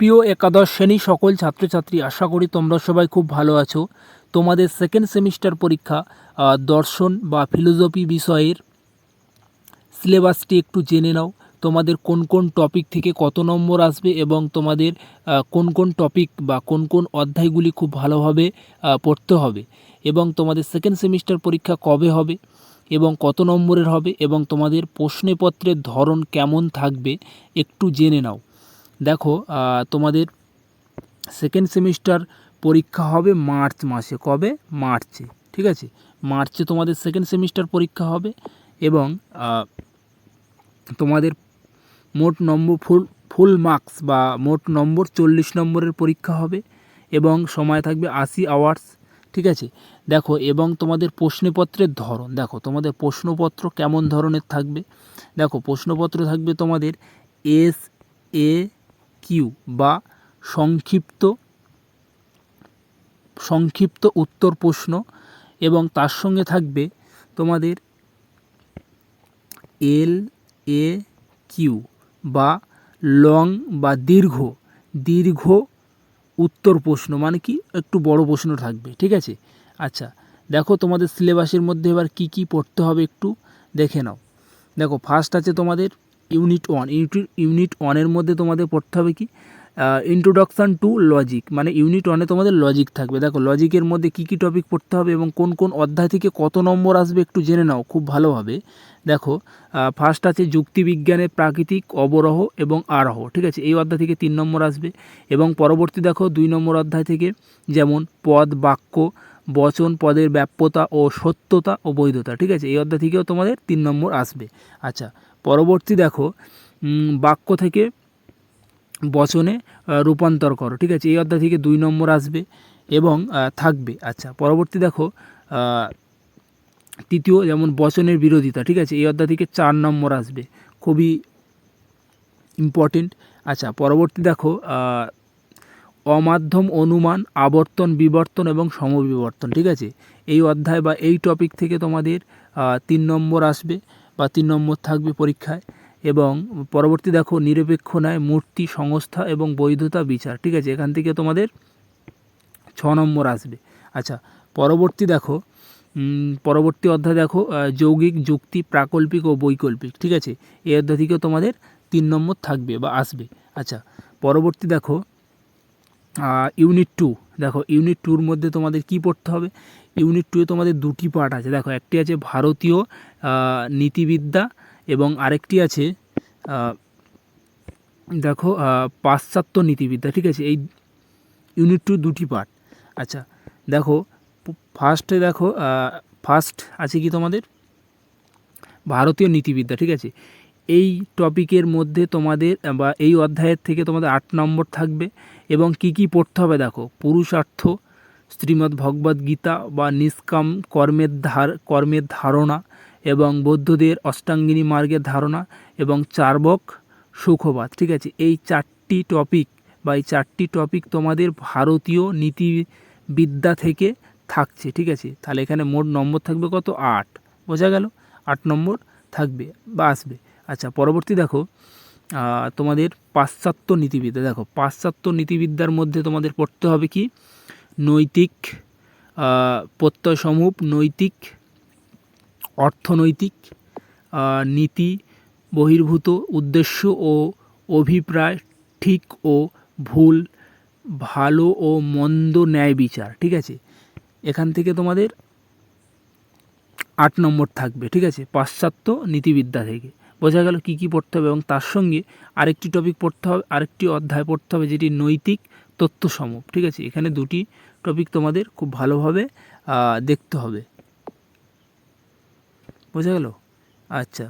প্রিয় একাদশ শ্রেণি সকল ছাত্রছাত্রী, আশা করি তোমরা সবাই খুব ভালো আছো। তোমাদের সেকেন্ড সেমিস্টার পরীক্ষা দর্শন বা ফিলোসফি বিষয়ের সিলেবাসটি একটু জেনে নাও। তোমাদের কোন কোন টপিক থেকে কত নম্বর আসবে এবং তোমাদের কোন কোন টপিক বা কোন কোন অধ্যায়গুলি খুব ভালোভাবে পড়তে হবে এবং তোমাদের সেকেন্ড সেমিস্টার পরীক্ষা কবে হবে এবং কত নম্বরের হবে এবং তোমাদের প্রশ্নপত্রের ধরন কেমন থাকবে একটু জেনে নাও। দেখো তোমাদের সেকেন্ড সেমিস্টার পরীক্ষা হবে মার্চ মাসে। কবে? মার্চে, ঠিক আছে? মার্চে তোমাদের সেকেন্ড সেমিস্টার পরীক্ষা হবে এবং তোমাদের মোট নম্বর ফুল ফুল মার্কস বা মোট নম্বর চল্লিশ নম্বরের পরীক্ষা হবে এবং সময় থাকবে আশি আওয়ার্স ঠিক আছে? দেখো, এবং তোমাদের প্রশ্নপত্রের ধরন, দেখো, তোমাদের প্রশ্নপত্র কেমন ধরনের থাকবে? দেখো, প্রশ্নপত্র থাকবে তোমাদের এস এ কিউ বা সংক্ষিপ্ত সংক্ষিপ্ত উত্তর প্রশ্ন এবং তার সঙ্গে থাকবে তোমাদের এল, এ, কিউ বা লং বা দীর্ঘ দীর্ঘ উত্তর প্রশ্ন মানে কি? একটু বড় প্রশ্ন থাকবে, ঠিক আছে? আচ্ছা দেখো তোমাদের সিলেবাসের মধ্যে এবার কি কি পড়তে হবে একটু দেখে নাও। দেখো ফার্স্ট আছে তোমাদের ইউনিট ওয়ান ইউনিট ইউনিট ওয়ানের মধ্যে তোমাদের পড়তে হবে কি? ইন্ট্রোডাকশান টু লজিক মানে ইউনিট ওয়ানে তোমাদের লজিক থাকবে। দেখো লজিকের মধ্যে কী কী টপিক পড়তে হবে এবং কোন কোন অধ্যায় থেকে কত নম্বর আসবে একটু জেনে নাও, খুব ভালোভাবে। দেখো ফার্স্ট আছে যুক্তিবিজ্ঞানে প্রাকৃতিক অবরহ এবং আরহ, ঠিক আছে? এই অধ্যায় থেকে তিন নম্বর আসবে। এবং পরবর্তী দেখো, দুই নম্বর অধ্যায় থেকে যেমন পদ, বাক্য, বচন, পদের ব্যাপ্যতা ও সত্যতা ও বৈধতা, ঠিক আছে? এই অধ্যায় থেকেও তোমাদের তিন নম্বর আসবে। আচ্ছা পরবর্তী দেখো বাক্য থেকে বচনে রূপান্তর করো, ঠিক আছে? এই অধ্যায় থেকে দুই নম্বর আসবে এবং থাকবে। আচ্ছা পরবর্তী দেখো তৃতীয় যেমন বচনের বিরোধিতা, ঠিক আছে? এই অধ্যায় থেকে চার নম্বর আসবে, খুবই ইম্পর্টেন্ট আচ্ছা পরবর্তী দেখো অমাধ্যম অনুমান, আবর্তন, বিবর্তন এবং সমবিবর্তন, ঠিক আছে? এই অধ্যায় বা এই টপিক থেকে তোমাদের তিন নম্বর আসবে। বা তিন নম্বর থাকবে পরীক্ষায় এবং পরবর্তী দেখো নিরপেক্ষ ন্যায়, মূর্তি, সংস্থা এবং বৈধতা বিচার। ঠিক আছে, এখান থেকে তোমাদের ছ নম্বর আসবে। আচ্ছা পরবর্তী দেখো পরবর্তী অধ্যায় দেখো যৌগিক, যুক্তি, প্রাকল্পিক ও বৈকল্পিক। ঠিক আছে, এই অধ্যায় থেকেও তোমাদের তিন নম্বর থাকবে বা আসবে। আচ্ছা পরবর্তী দেখো ইউনিট টু। দেখো ইউনিট টুর মধ্যে তোমাদের কি পড়তে হবে? ইউনিট টুয়ে তোমাদের দুটি পার্ট আছে। দেখো, একটি আছে ভারতীয় নীতিবিদ্যা এবং আরেকটি আছে দেখো পাশ্চাত্য নীতিবিদ্যা, ঠিক আছে? এই ইউনিট টু দুটি পার্ট আচ্ছা দেখো ফার্স্টে দেখো ফার্স্ট আছে কি তোমাদের? ভারতীয় নীতিবিদ্যা, ঠিক আছে? এই টপিকের মধ্যে তোমাদের, বা এই অধ্যায়ের থেকে তোমাদের আট নম্বর থাকবে। এবং কি কি পড়তে হবে দেখো, পুরুষার্থ, শ্রীমদ্ ভগবদ গীতা বা নিষ্কাম কর্মের ধার, কর্মের ধারণা এবং বৌদ্ধদের অষ্টাঙ্গিনী মার্গের ধারণা এবং চার্বক সুখবাদ, ঠিক আছে? এই চারটি টপিক বা এই চারটি টপিক তোমাদের ভারতীয় নীতিবিদ্যা থেকে থাকছে, ঠিক আছে? তাহলে এখানে মোট নম্বর থাকবে কত? আট। বোঝা গেল? আট নম্বর থাকবে বা আসবে। আচ্ছা পরবর্তী দেখো তোমাদের পাশ্চাত্য নীতিবিদ্যা। দেখো পাশ্চাত্য নীতিবিদ্যার মধ্যে তোমাদের পড়তে হবে কি? নৈতিক আহ, প্রত্যয়সমূহ নৈতিক অর্থনৈতিক নীতি বহির্ভূত উদ্দেশ্য ও অভিপ্রায় ঠিক ও ভুল ভালো ও মন্দ ন্যায় বিচার ঠিক আছে? এখান থেকে তোমাদের আট নম্বর থাকবে ঠিক আছে? পাশ্চাত্য নীতিবিদ্যা থেকে। বোঝা গেল কী কী পড়তে হবে এবং তার সঙ্গে আরেকটি টপিক পড়তে হবে, আরেকটি অধ্যায় পড়তে হবে যেটি নৈতিক তথ্যসমূহ। ঠিক আছে? এখানে দুটি টপিক তোমাদের খুব ভালোভাবে দেখতে হবে। বোঝা গেল? আচ্ছা।